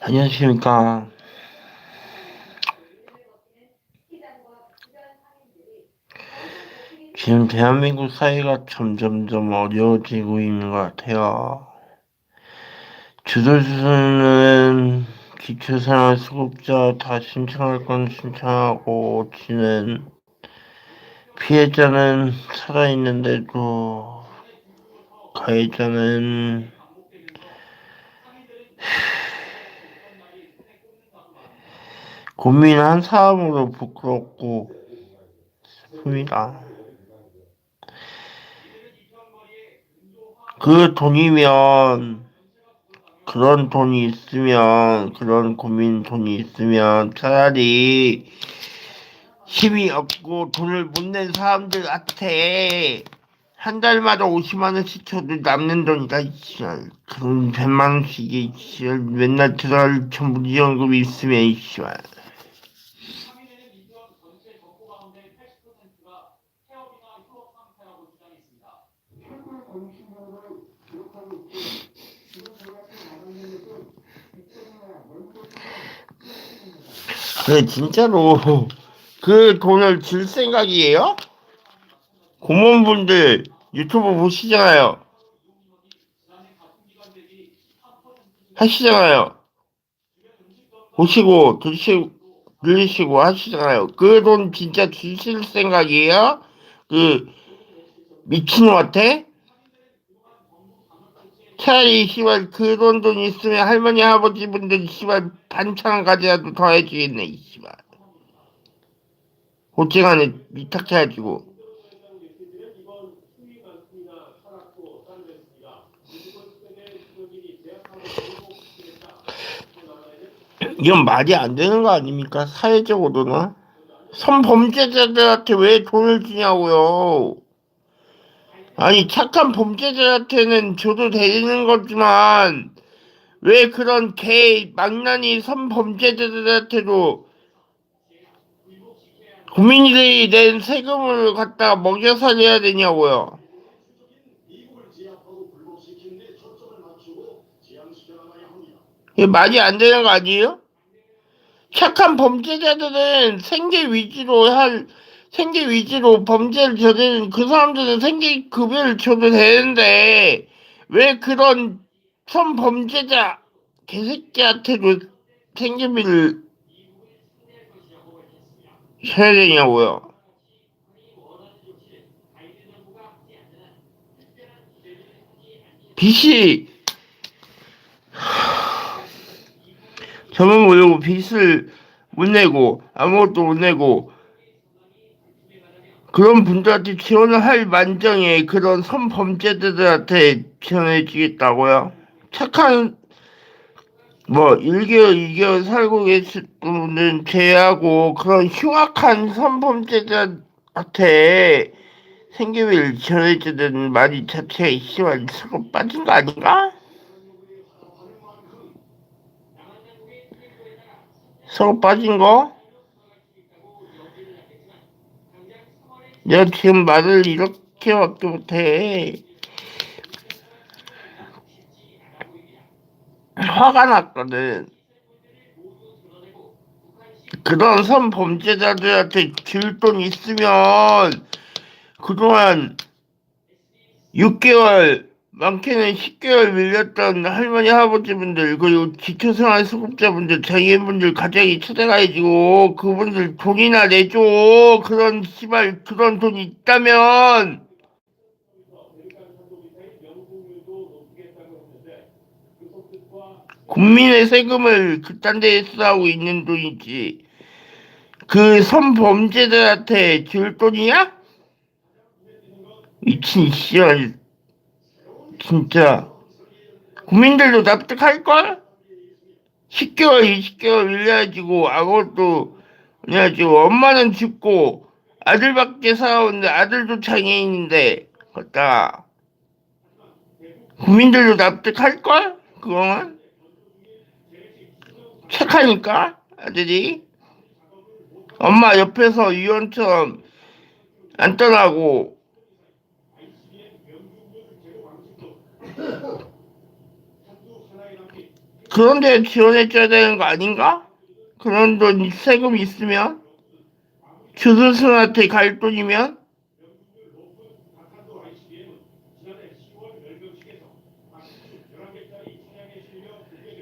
안녕하십니까. 지금 대한민국 사회가 점점점 어려워지고 있는 것 같아요. 주소주소는 기초생활 수급자 다 신청할 건 신청하고 지는 피해자는 살아있는데도 가해자는 고민한 사람으로 부끄럽고 슬픕니다. 그 돈이면 그런 돈이 있으면 그런 고민 돈이 있으면 차라리 힘이 없고 돈을 못 낸 사람들한테 한 달마다 50만 원씩 줘도 남는 돈이다. 이씨발. 그런 100만 원씩 이 씨발. 맨날 들어갈 전부 지원금이 있으면 이씨발. 그 진짜로 그 돈을 줄 생각이에요? 고모분들 유튜브 보시잖아요. 하시잖아요. 보시고 드시고 들리시고 하시잖아요. 그 돈 진짜 주실 생각이에요? 그 미친놈한테? 차라리 씨발 그돈 돈 있으면 할머니 아버지 분들 씨발 반찬 가져라도 더 해주겠네 이 씨발 호칭안에 미탁해가지고 이건 말이 안 되는 거 아닙니까 사회적으로는 선범죄자들한테 왜 돈을 주냐고요 아니 착한 범죄자한테는 줘도 되는 거지만 왜 그런 개 망나니 선범죄자들한테도 국민들이 낸 세금을 갖다가 먹여 살려야 되냐고요. 이게 말이 안 되는 거 아니에요? 착한 범죄자들은 생계 위주로 할 생계 위주로 범죄를 저지른 그 사람들은 생계 급여를 줘도 되는데 왜 그런 선범죄자 개새끼한테도 생계비를 줘야 되냐고요. 빚이 저만 모르고 빚을 못 내고 아무것도 못 내고 그런 분들한테 지원을 할 만정에 그런 선범죄자들한테 지원해 주겠다고요? 착한 뭐 1개월 2개월 살고 계신 분은 제하고 그런 흉악한 선범죄자한테 생계비를 지원해 주는 말이 자체가 이씨발 서로 빠진 거 아닌가? 서로 빠진 거? 내가 지금 말을 이렇게밖에 못해. 화가 났거든. 그런 선범죄자들한테 줄 돈 있으면 그동안 6개월 많게는 10개월 밀렸던 할머니 할아버지분들 그리고 기초생활 수급자분들 장애인분들 가정이 찾아가지고 그분들 돈이나 내줘. 그런 시발 그런 돈 있다면. 국민의 세금을 그딴 데에 쓰고 있는 돈이지. 그 선범죄자한테 줄 돈이야? 미친 씨발 진짜 국민들도 납득할걸? 10개월 20개월 밀려가지고 아무것도 그래가지고 엄마는 죽고 아들밖에 살아오는데 아들도 장애인인데 걷다가 국민들도 납득할걸? 그거만? 착하니까 아들이 엄마 옆에서 유언처럼 안 떠나고 그런 데 지원해줘야 되는 거 아닌가? 그런 돈 세금 있으면? 주술순한테 갈 돈이면?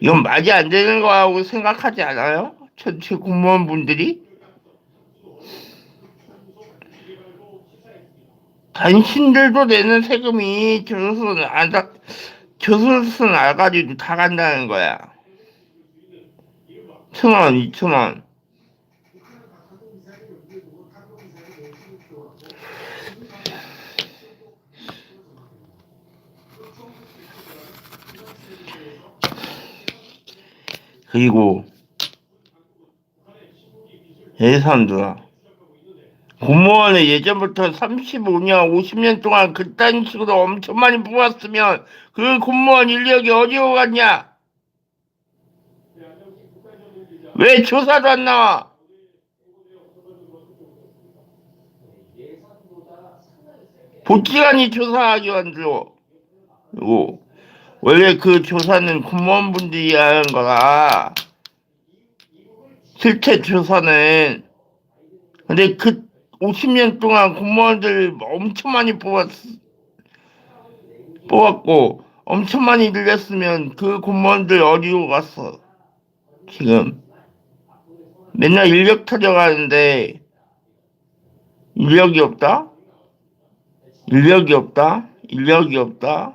이건 말이 안 되는 거라고 생각하지 않아요? 전체 공무원분들이? 당신들도 내는 세금이 저수순 알가, 저수순 알가지도 다 간다는 거야. 천 원, 이천 원. 그리고 예산들아 공무원을 예전부터 35년, 50년 동안 그딴 식으로 엄청 많이 뽑았으면 그 공무원 인력이 어디로 갔냐? 왜 조사도 안 나와? 복지관이 조사하기 만들어. 그리고 원래 그 조사는 공무원분들이 하는 거라. 실제 조사는 근데 그 50년 동안 공무원들 엄청 많이 뽑았 뽑았고 엄청 많이 늘렸으면 그 공무원들 어디로 갔어? 지금 맨날 인력 타령하는데 인력이 없다? 인력이 없다? 인력이 없다?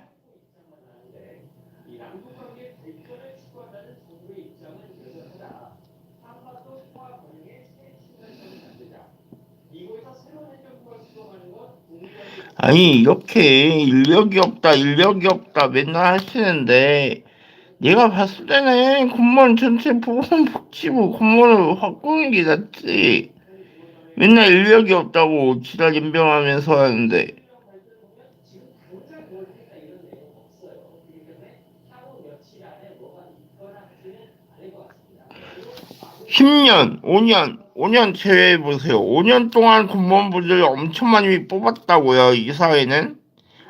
아니 이렇게 인력이 없다 인력이 없다 맨날 하시는데 내가 봤을 때는 공무원 전체 보건 복지부 공무원을 바꾸는 게 낫지. 맨날 인력이 없다고 지랄 연병하면서 하는데 10년, 5년, 5년 제외해 보세요. 5년 동안 공무원분들 엄청 많이 뽑았다고요, 이 사회는.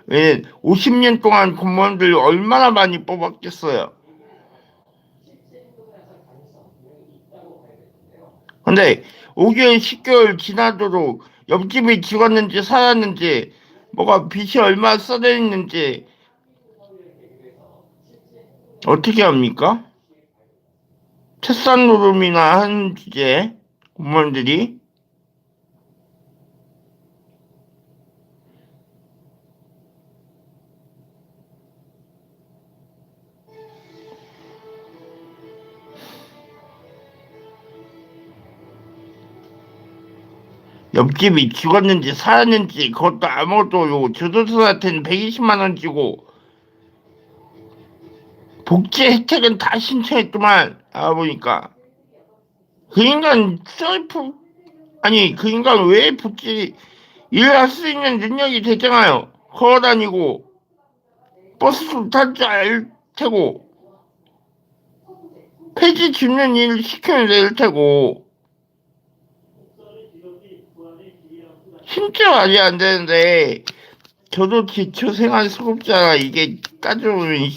왜 50년 동안 공무원들 얼마나 많이 뽑았겠어요. 근데 5개월, 10개월 지나도록 옆집이 죽었는지 살았는지 뭐가 빚이 얼마 써져 있는지 어떻게 합니까? 채산 노름이나 한 주제 공무원들이 옆집이 죽었는지 살았는지 그것도 아무것도 요 조도수한테는 120만 원 주고 복지 혜택은 다 신청했더만 알아보니까 그 인간 셀프? 아니 그 인간 왜 복지? 일할 수 있는 능력이 되잖아요. 걸어다니고 버스도 탈줄 알 테고 폐지 줍는 일 시키면 될 테고 진짜 말이 안 되는데 저도 기초 생활 수급자라 이게 따져보면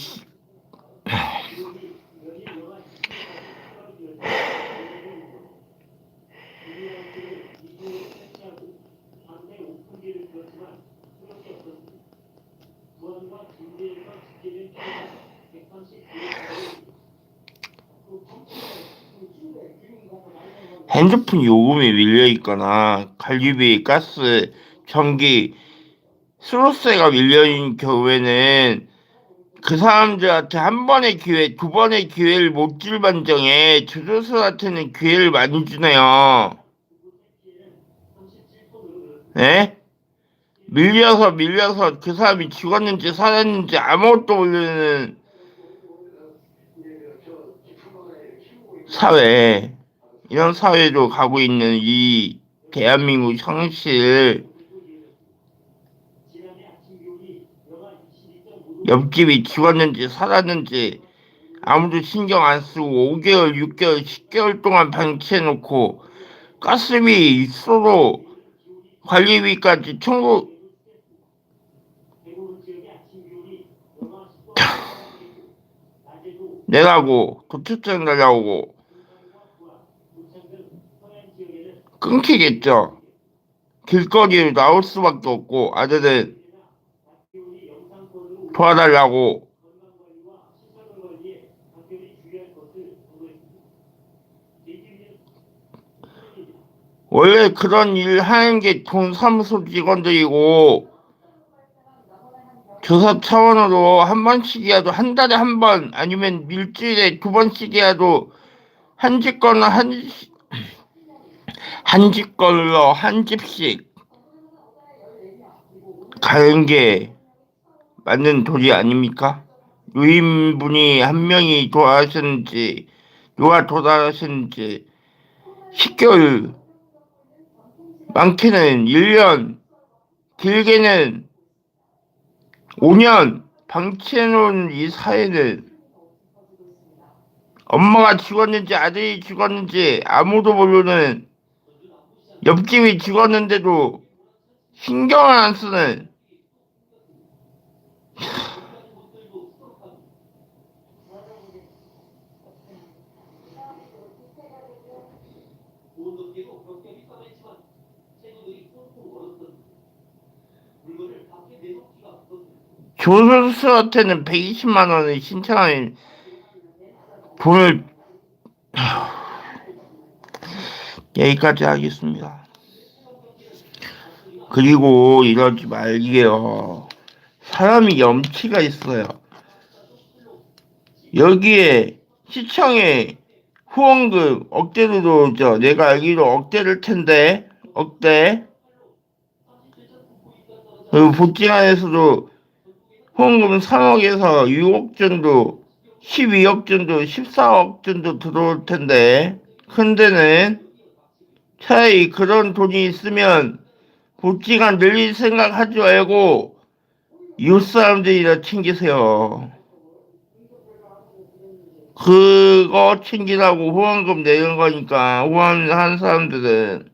핸드폰 요금이 밀려 있거나 관리비, 가스, 전기, 수로세가 밀려 있는 경우에는 그 사람들한테 한 번의 기회, 두 번의 기회를 못 줄 반정에 조조수한테는 기회를 많이 주네요. 네? 밀려서 밀려서 그 사람이 죽었는지 살았는지 아무것도 모르는 사회. 이런 사회로 가고 있는 이 대한민국 현실 옆집이 죽었는지 살았는지 아무도 신경 안 쓰고 5개월, 6개월, 10개월 동안 방치해놓고 가스비, 수로, 관리비까지 청구 내라고 도출장 날라오고 끊기겠죠. 길거리로 나올 수밖에 없고 아들은 도와달라고 원래 그런 일 하는 게 동사무소 직원들이고 교사 차원으로 한 번씩이라도 한 달에 한 번 아니면 일주일에 두 번씩이라도 한 집거나 한, 집- 한 집걸로 한 집씩 가는 게 맞는 도리 아닙니까? 유인분이 한 명이 돌아가셨는지 누가 돌아가셨는지 10개월 많게는 1년 길게는 5년 방치해놓은 이 사회는 엄마가 죽었는지 아들이 죽었는지 아무도 모르는 옆집이 죽었는데도 신경을 안 쓰는 조선수한테는 120만 원을 신청하는 돈을 여기까지 하겠습니다. 그리고 이러지 말게요. 사람이 염치가 있어요. 여기에 시청에 후원금 억대로 들어오죠. 내가 알기로 억대를 텐데 억대 그리고 복지관에서도 후원금 3억에서 6억 정도 12억 정도 14억 정도 들어올 텐데 큰 데는 차라리 그런 돈이 있으면 복지관 늘릴 생각 하지 말고 이웃 사람들이나 챙기세요. 그거 챙기라고 후원금 내는 거니까 후원한 사람들은